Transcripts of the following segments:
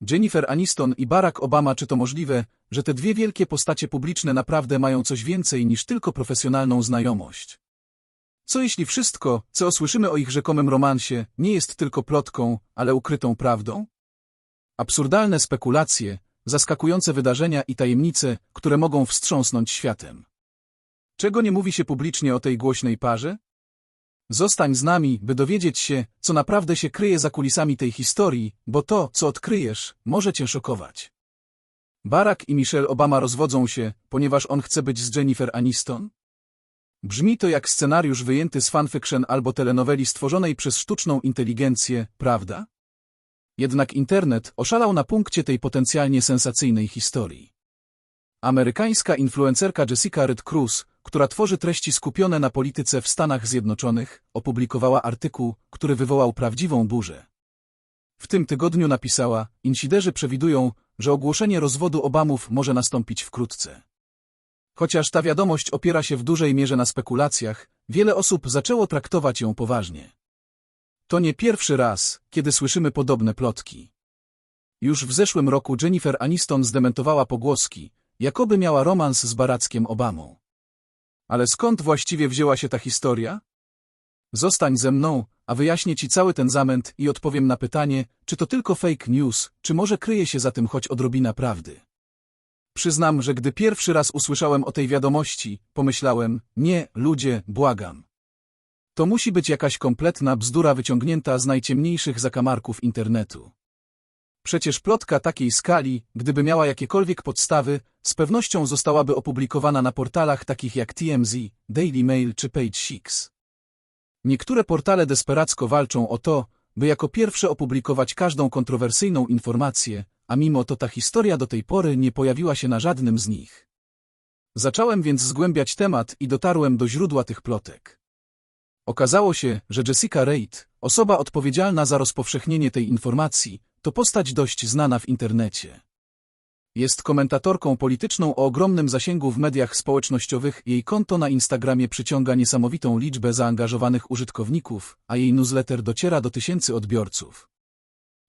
Jennifer Aniston i Barack Obama czy to możliwe, że te dwie wielkie postacie publiczne naprawdę mają coś więcej niż tylko profesjonalną znajomość? Co jeśli wszystko, co słyszymy o ich rzekomym romansie, nie jest tylko plotką, ale ukrytą prawdą? Absurdalne spekulacje, zaskakujące wydarzenia i tajemnice, które mogą wstrząsnąć światem. Czego nie mówi się publicznie o tej głośnej parze? Zostań z nami, by dowiedzieć się, co naprawdę się kryje za kulisami tej historii, bo to, co odkryjesz, może cię szokować. Barack i Michelle Obama rozwodzą się, ponieważ on chce być z Jennifer Aniston? Brzmi to jak scenariusz wyjęty z fanfiction albo telenoweli stworzonej przez sztuczną inteligencję, prawda? Jednak internet oszalał na punkcie tej potencjalnie sensacyjnej historii. Amerykańska influencerka Jessica Red Cruz, która tworzy treści skupione na polityce w Stanach Zjednoczonych, opublikowała artykuł, który wywołał prawdziwą burzę. W tym tygodniu napisała, insiderzy przewidują, że ogłoszenie rozwodu Obamów może nastąpić wkrótce. Chociaż ta wiadomość opiera się w dużej mierze na spekulacjach, wiele osób zaczęło traktować ją poważnie. To nie pierwszy raz, kiedy słyszymy podobne plotki. Już w zeszłym roku Jennifer Aniston zdementowała pogłoski, jakoby miała romans z Barackiem Obamą. Ale skąd właściwie wzięła się ta historia? Zostań ze mną, a wyjaśnię ci cały ten zamęt i odpowiem na pytanie, czy to tylko fake news, czy może kryje się za tym choć odrobina prawdy. Przyznam, że gdy pierwszy raz usłyszałem o tej wiadomości, pomyślałem, nie, ludzie, błagam. To musi być jakaś kompletna bzdura wyciągnięta z najciemniejszych zakamarków internetu. Przecież plotka takiej skali, gdyby miała jakiekolwiek podstawy, z pewnością zostałaby opublikowana na portalach takich jak TMZ, Daily Mail czy Page Six. Niektóre portale desperacko walczą o to, by jako pierwsze opublikować każdą kontrowersyjną informację, a mimo to ta historia do tej pory nie pojawiła się na żadnym z nich. Zacząłem więc zgłębiać temat i dotarłem do źródła tych plotek. Okazało się, że Jessica Reid, osoba odpowiedzialna za rozpowszechnienie tej informacji, to postać dość znana w internecie. Jest komentatorką polityczną o ogromnym zasięgu w mediach społecznościowych, jej konto na Instagramie przyciąga niesamowitą liczbę zaangażowanych użytkowników, a jej newsletter dociera do tysięcy odbiorców.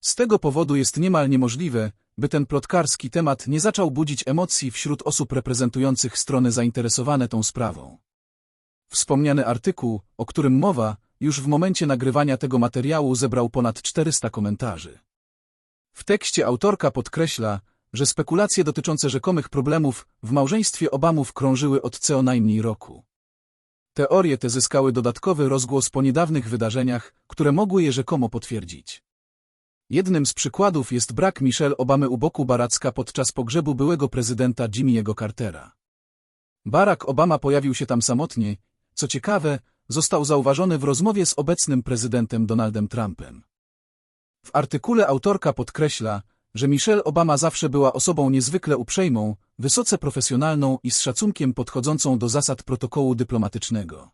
Z tego powodu jest niemal niemożliwe, by ten plotkarski temat nie zaczął budzić emocji wśród osób reprezentujących strony zainteresowane tą sprawą. Wspomniany artykuł, o którym mowa, już w momencie nagrywania tego materiału zebrał ponad 400 komentarzy. W tekście autorka podkreśla, że spekulacje dotyczące rzekomych problemów w małżeństwie Obamów krążyły od co najmniej roku. Teorie te zyskały dodatkowy rozgłos po niedawnych wydarzeniach, które mogły je rzekomo potwierdzić. Jednym z przykładów jest brak Michelle Obamy u boku Baracka podczas pogrzebu byłego prezydenta Jimmy'ego Cartera. Barack Obama pojawił się tam samotnie, co ciekawe, został zauważony w rozmowie z obecnym prezydentem Donaldem Trumpem. W artykule autorka podkreśla, że Michelle Obama zawsze była osobą niezwykle uprzejmą, wysoce profesjonalną i z szacunkiem podchodzącą do zasad protokołu dyplomatycznego.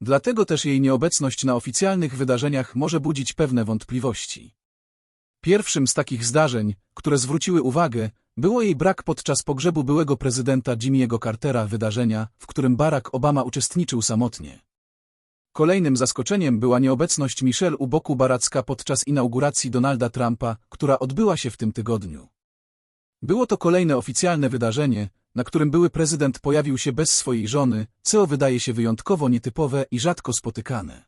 Dlatego też jej nieobecność na oficjalnych wydarzeniach może budzić pewne wątpliwości. Pierwszym z takich zdarzeń, które zwróciły uwagę, było jej brak podczas pogrzebu byłego prezydenta Jimmy'ego Cartera wydarzenia, w którym Barack Obama uczestniczył samotnie. Kolejnym zaskoczeniem była nieobecność Michelle u boku Baracka podczas inauguracji Donalda Trumpa, która odbyła się w tym tygodniu. Było to kolejne oficjalne wydarzenie, na którym były prezydent pojawił się bez swojej żony, co wydaje się wyjątkowo nietypowe i rzadko spotykane.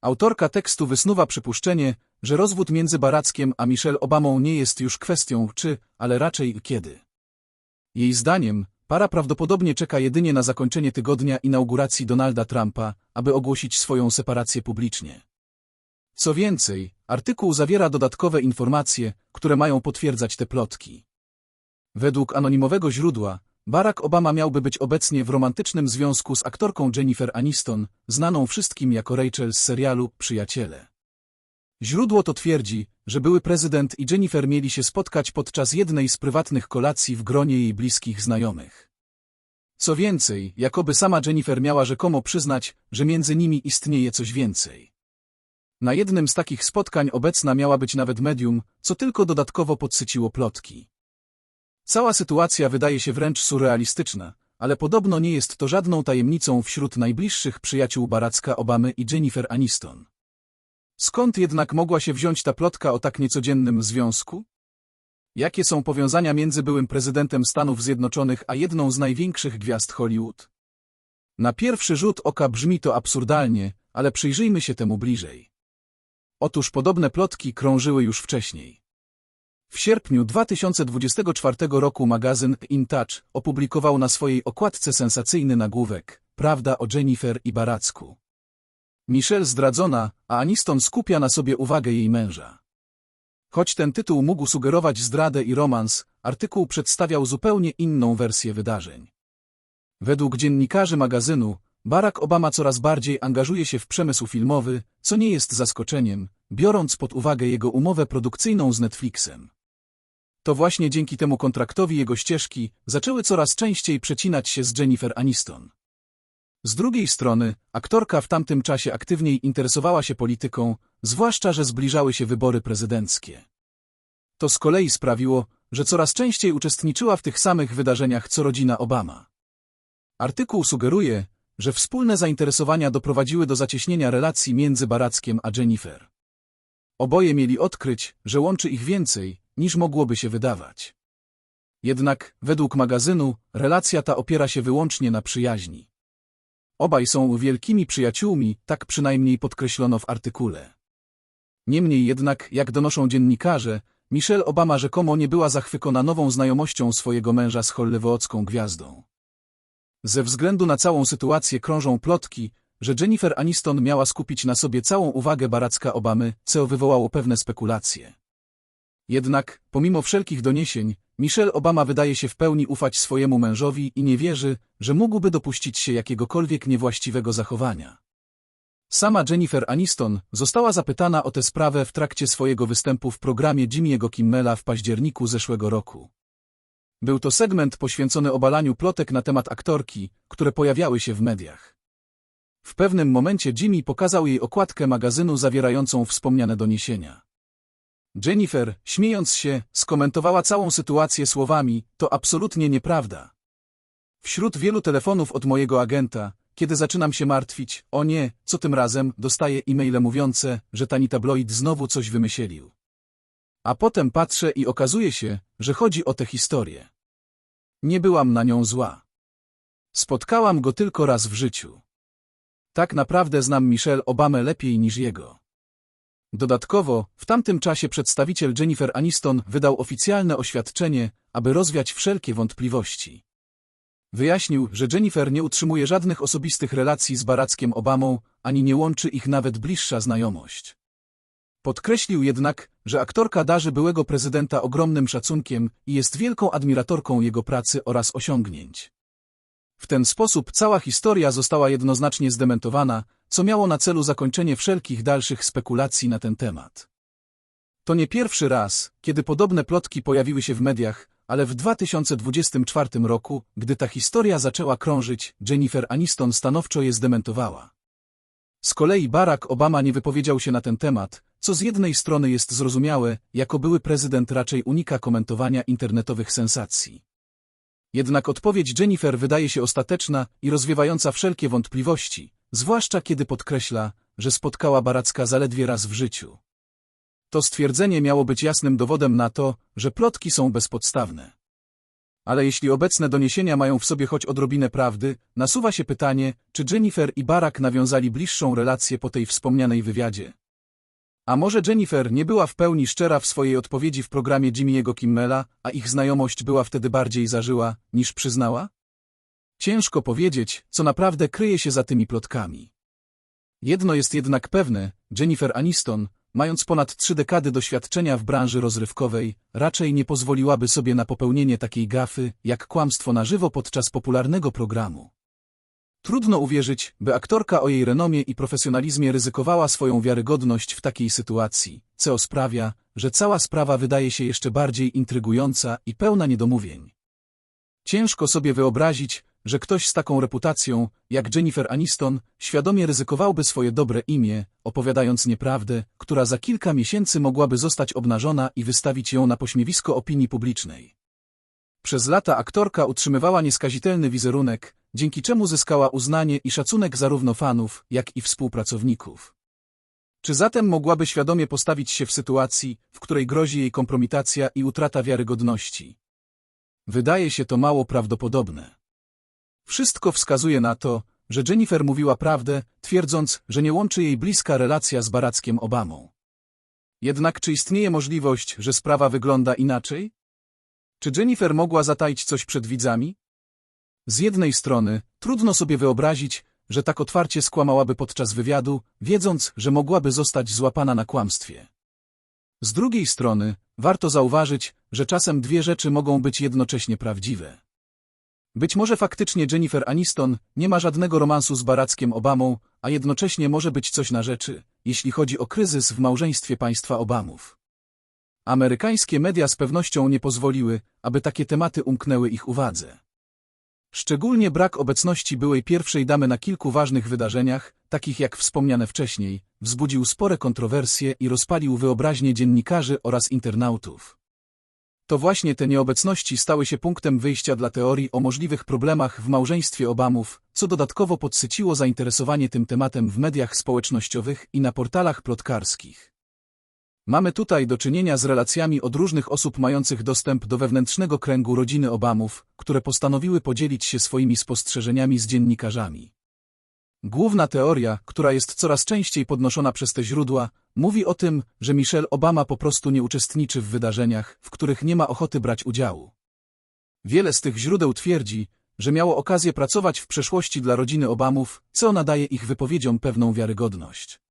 Autorka tekstu wysnuwa przypuszczenie, że rozwód między Barackiem a Michelle Obamą nie jest już kwestią czy, ale raczej kiedy. Jej zdaniem, para prawdopodobnie czeka jedynie na zakończenie tygodnia inauguracji Donalda Trumpa, aby ogłosić swoją separację publicznie. Co więcej, artykuł zawiera dodatkowe informacje, które mają potwierdzać te plotki. Według anonimowego źródła, Barack Obama miałby być obecnie w romantycznym związku z aktorką Jennifer Aniston, znaną wszystkim jako Rachel z serialu Przyjaciele. Źródło to twierdzi, że były prezydent i Jennifer mieli się spotkać podczas jednej z prywatnych kolacji w gronie jej bliskich znajomych. Co więcej, jakoby sama Jennifer miała rzekomo przyznać, że między nimi istnieje coś więcej. Na jednym z takich spotkań obecna miała być nawet medium, co tylko dodatkowo podsyciło plotki. Cała sytuacja wydaje się wręcz surrealistyczna, ale podobno nie jest to żadną tajemnicą wśród najbliższych przyjaciół Baracka Obamy i Jennifer Aniston. Skąd jednak mogła się wziąć ta plotka o tak niecodziennym związku? Jakie są powiązania między byłym prezydentem Stanów Zjednoczonych a jedną z największych gwiazd Hollywood? Na pierwszy rzut oka brzmi to absurdalnie, ale przyjrzyjmy się temu bliżej. Otóż podobne plotki krążyły już wcześniej. W sierpniu 2024 roku magazyn In Touch opublikował na swojej okładce sensacyjny nagłówek Prawda o Jennifer i Baracku. Michelle zdradzona, a Aniston skupia na sobie uwagę jej męża. Choć ten tytuł mógł sugerować zdradę i romans, artykuł przedstawiał zupełnie inną wersję wydarzeń. Według dziennikarzy magazynu, Barack Obama coraz bardziej angażuje się w przemysł filmowy, co nie jest zaskoczeniem, biorąc pod uwagę jego umowę produkcyjną z Netflixem. To właśnie dzięki temu kontraktowi jego ścieżki zaczęły coraz częściej przecinać się z Jennifer Aniston. Z drugiej strony, aktorka w tamtym czasie aktywniej interesowała się polityką, zwłaszcza, że zbliżały się wybory prezydenckie. To z kolei sprawiło, że coraz częściej uczestniczyła w tych samych wydarzeniach co rodzina Obama. Artykuł sugeruje, że wspólne zainteresowania doprowadziły do zacieśnienia relacji między Barackiem a Jennifer. Oboje mieli odkryć, że łączy ich więcej, niż mogłoby się wydawać. Jednak, według magazynu, relacja ta opiera się wyłącznie na przyjaźni. Obaj są wielkimi przyjaciółmi, tak przynajmniej podkreślono w artykule. Niemniej jednak, jak donoszą dziennikarze, Michelle Obama rzekomo nie była zachwycona nową znajomością swojego męża z hollywoodzką gwiazdą. Ze względu na całą sytuację krążą plotki, że Jennifer Aniston miała skupić na sobie całą uwagę Baracka Obamy, co wywołało pewne spekulacje. Jednak, pomimo wszelkich doniesień, Michelle Obama wydaje się w pełni ufać swojemu mężowi i nie wierzy, że mógłby dopuścić się jakiegokolwiek niewłaściwego zachowania. Sama Jennifer Aniston została zapytana o tę sprawę w trakcie swojego występu w programie Jimmy'ego Kimmela w październiku zeszłego roku. Był to segment poświęcony obalaniu plotek na temat aktorki, które pojawiały się w mediach. W pewnym momencie Jimmy pokazał jej okładkę magazynu zawierającą wspomniane doniesienia. Jennifer, śmiejąc się, skomentowała całą sytuację słowami, to absolutnie nieprawda. Wśród wielu telefonów od mojego agenta, kiedy zaczynam się martwić, o nie, co tym razem, dostaję e-maile mówiące, że tani tabloid znowu coś wymyślił. A potem patrzę i okazuje się, że chodzi o tę historię. Nie byłam na nią zła. Spotkałam go tylko raz w życiu. Tak naprawdę znam Michelle Obamę lepiej niż jego. Dodatkowo, w tamtym czasie przedstawiciel Jennifer Aniston wydał oficjalne oświadczenie, aby rozwiać wszelkie wątpliwości. Wyjaśnił, że Jennifer nie utrzymuje żadnych osobistych relacji z Barackiem Obamą, ani nie łączy ich nawet bliższa znajomość. Podkreślił jednak, że aktorka darzy byłego prezydenta ogromnym szacunkiem i jest wielką admiratorką jego pracy oraz osiągnięć. W ten sposób cała historia została jednoznacznie zdementowana, co miało na celu zakończenie wszelkich dalszych spekulacji na ten temat. To nie pierwszy raz, kiedy podobne plotki pojawiły się w mediach, ale w 2024 roku, gdy ta historia zaczęła krążyć, Jennifer Aniston stanowczo je zdementowała. Z kolei Barack Obama nie wypowiedział się na ten temat, co z jednej strony jest zrozumiałe, jako były prezydent raczej unika komentowania internetowych sensacji. Jednak odpowiedź Jennifer wydaje się ostateczna i rozwiewająca wszelkie wątpliwości, zwłaszcza kiedy podkreśla, że spotkała Baracka zaledwie raz w życiu. To stwierdzenie miało być jasnym dowodem na to, że plotki są bezpodstawne. Ale jeśli obecne doniesienia mają w sobie choć odrobinę prawdy, nasuwa się pytanie, czy Jennifer i Barack nawiązali bliższą relację po tej wspomnianej wywiadzie. A może Jennifer nie była w pełni szczera w swojej odpowiedzi w programie Jimmy'ego Kimmela, a ich znajomość była wtedy bardziej zażyła, niż przyznała? Ciężko powiedzieć, co naprawdę kryje się za tymi plotkami. Jedno jest jednak pewne, Jennifer Aniston, mając ponad trzy dekady doświadczenia w branży rozrywkowej, raczej nie pozwoliłaby sobie na popełnienie takiej gafy, jak kłamstwo na żywo podczas popularnego programu. Trudno uwierzyć, by aktorka o jej renomie i profesjonalizmie ryzykowała swoją wiarygodność w takiej sytuacji, co sprawia, że cała sprawa wydaje się jeszcze bardziej intrygująca i pełna niedomówień. Ciężko sobie wyobrazić, że ktoś z taką reputacją, jak Jennifer Aniston, świadomie ryzykowałby swoje dobre imię, opowiadając nieprawdę, która za kilka miesięcy mogłaby zostać obnażona i wystawić ją na pośmiewisko opinii publicznej. Przez lata aktorka utrzymywała nieskazitelny wizerunek, dzięki czemu zyskała uznanie i szacunek zarówno fanów, jak i współpracowników. Czy zatem mogłaby świadomie postawić się w sytuacji, w której grozi jej kompromitacja i utrata wiarygodności? Wydaje się to mało prawdopodobne. Wszystko wskazuje na to, że Jennifer mówiła prawdę, twierdząc, że nie łączy jej bliska relacja z Barackiem Obamą. Jednak czy istnieje możliwość, że sprawa wygląda inaczej? Czy Jennifer mogła zataić coś przed widzami? Z jednej strony, trudno sobie wyobrazić, że tak otwarcie skłamałaby podczas wywiadu, wiedząc, że mogłaby zostać złapana na kłamstwie. Z drugiej strony, warto zauważyć, że czasem dwie rzeczy mogą być jednocześnie prawdziwe. Być może faktycznie Jennifer Aniston nie ma żadnego romansu z Barackiem Obamą, a jednocześnie może być coś na rzeczy, jeśli chodzi o kryzys w małżeństwie państwa Obamów. Amerykańskie media z pewnością nie pozwoliły, aby takie tematy umknęły ich uwadze. Szczególnie brak obecności byłej pierwszej damy na kilku ważnych wydarzeniach, takich jak wspomniane wcześniej, wzbudził spore kontrowersje i rozpalił wyobraźnię dziennikarzy oraz internautów. To właśnie te nieobecności stały się punktem wyjścia dla teorii o możliwych problemach w małżeństwie Obamów, co dodatkowo podsyciło zainteresowanie tym tematem w mediach społecznościowych i na portalach plotkarskich. Mamy tutaj do czynienia z relacjami odróżnych osób mających dostęp do wewnętrznego kręgu rodziny Obamów, które postanowiły podzielić się swoimi spostrzeżeniami z dziennikarzami. Główna teoria, która jest coraz częściej podnoszona przez te źródła, mówi o tym, że Michelle Obama po prostu nie uczestniczy w wydarzeniach, w których nie ma ochoty brać udziału. Wiele z tych źródeł twierdzi, że miało okazję pracować w przeszłości dla rodziny Obamów, co nadaje ich wypowiedziom pewną wiarygodność.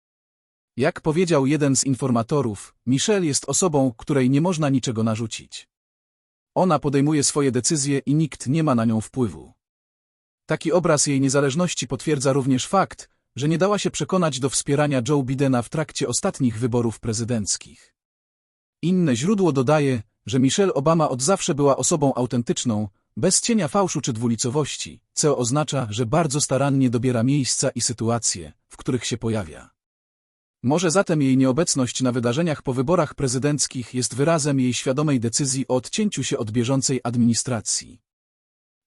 Jak powiedział jeden z informatorów, Michelle jest osobą, której nie można niczego narzucić. Ona podejmuje swoje decyzje i nikt nie ma na nią wpływu. Taki obraz jej niezależności potwierdza również fakt, że nie dała się przekonać do wspierania Joe Bidena w trakcie ostatnich wyborów prezydenckich. Inne źródło dodaje, że Michelle Obama od zawsze była osobą autentyczną, bez cienia fałszu czy dwulicowości, co oznacza, że bardzo starannie dobiera miejsca i sytuacje, w których się pojawia. Może zatem jej nieobecność na wydarzeniach po wyborach prezydenckich jest wyrazem jej świadomej decyzji o odcięciu się od bieżącej administracji.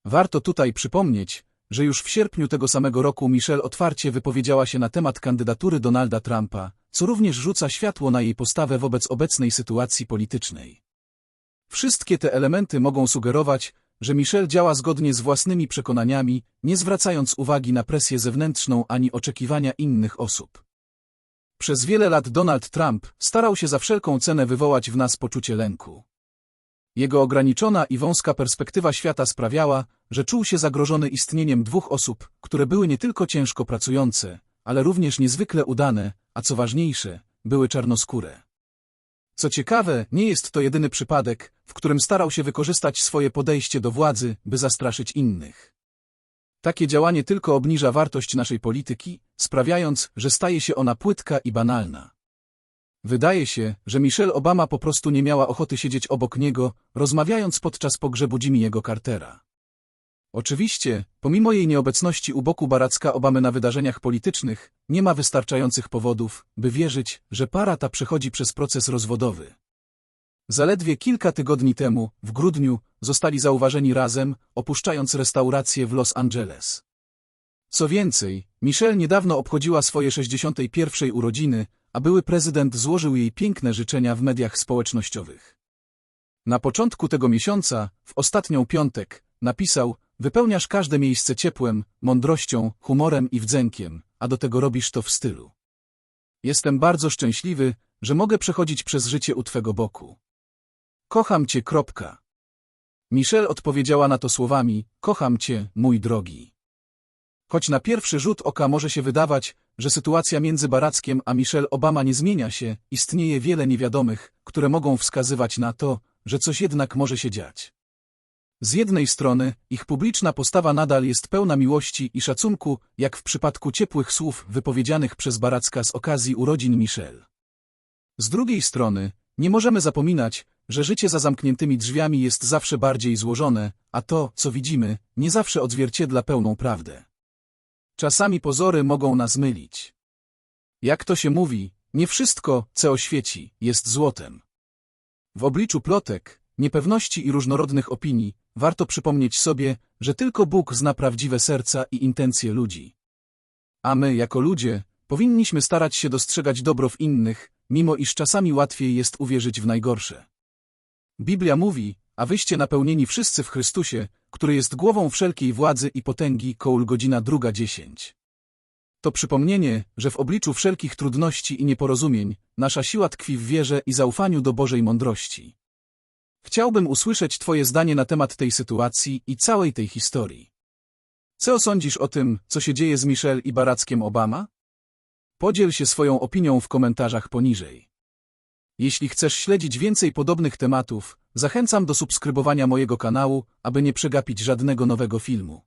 Warto tutaj przypomnieć, że już w sierpniu tego samego roku Michelle otwarcie wypowiedziała się na temat kandydatury Donalda Trumpa, co również rzuca światło na jej postawę wobec obecnej sytuacji politycznej. Wszystkie te elementy mogą sugerować, że Michelle działa zgodnie z własnymi przekonaniami, nie zwracając uwagi na presję zewnętrzną ani oczekiwania innych osób. Przez wiele lat Donald Trump starał się za wszelką cenę wywołać w nas poczucie lęku. Jego ograniczona i wąska perspektywa świata sprawiała, że czuł się zagrożony istnieniem dwóch osób, które były nie tylko ciężko pracujące, ale również niezwykle udane, a co ważniejsze, były czarnoskóre. Co ciekawe, nie jest to jedyny przypadek, w którym starał się wykorzystać swoje podejście do władzy, by zastraszyć innych. Takie działanie tylko obniża wartość naszej polityki, sprawiając, że staje się ona płytka i banalna. Wydaje się, że Michelle Obama po prostu nie miała ochoty siedzieć obok niego, rozmawiając podczas pogrzebu Jimmy'ego Cartera. Oczywiście, pomimo jej nieobecności u boku Baracka Obamy na wydarzeniach politycznych, nie ma wystarczających powodów, by wierzyć, że para ta przechodzi przez proces rozwodowy. Zaledwie kilka tygodni temu, w grudniu, zostali zauważeni razem, opuszczając restaurację w Los Angeles. Co więcej, Michelle niedawno obchodziła swoje 61. urodziny, a były prezydent złożył jej piękne życzenia w mediach społecznościowych. Na początku tego miesiąca, w ostatnią piątek, napisał, wypełniasz każde miejsce ciepłem, mądrością, humorem i wdzękiem, a do tego robisz to w stylu. Jestem bardzo szczęśliwy, że mogę przechodzić przez życie u Twego boku. Kocham Cię. Kropka. Michelle odpowiedziała na to słowami, kocham Cię, mój drogi. Choć na pierwszy rzut oka może się wydawać, że sytuacja między Barackiem a Michelle Obama nie zmienia się, istnieje wiele niewiadomych, które mogą wskazywać na to, że coś jednak może się dziać. Z jednej strony, ich publiczna postawa nadal jest pełna miłości i szacunku, jak w przypadku ciepłych słów wypowiedzianych przez Baracka z okazji urodzin Michelle. Z drugiej strony, nie możemy zapominać, że życie za zamkniętymi drzwiami jest zawsze bardziej złożone, a to, co widzimy, nie zawsze odzwierciedla pełną prawdę. Czasami pozory mogą nas mylić. Jak to się mówi, nie wszystko, co oświeci, jest złotem. W obliczu plotek, niepewności i różnorodnych opinii, warto przypomnieć sobie, że tylko Bóg zna prawdziwe serca i intencje ludzi. A my, jako ludzie, Powinniśmy starać się dostrzegać dobro w innych, mimo iż czasami łatwiej jest uwierzyć w najgorsze. Biblia mówi, a wyście napełnieni wszyscy w Chrystusie, który jest głową wszelkiej władzy i potęgi, koul godzina druga dziesięć. To przypomnienie, że w obliczu wszelkich trudności i nieporozumień, nasza siła tkwi w wierze i zaufaniu do Bożej mądrości. Chciałbym usłyszeć Twoje zdanie na temat tej sytuacji i całej tej historii. Co sądzisz o tym, co się dzieje z Michelle i Barackiem Obama? Podziel się swoją opinią w komentarzach poniżej. Jeśli chcesz śledzić więcej podobnych tematów, zachęcam do subskrybowania mojego kanału, aby nie przegapić żadnego nowego filmu.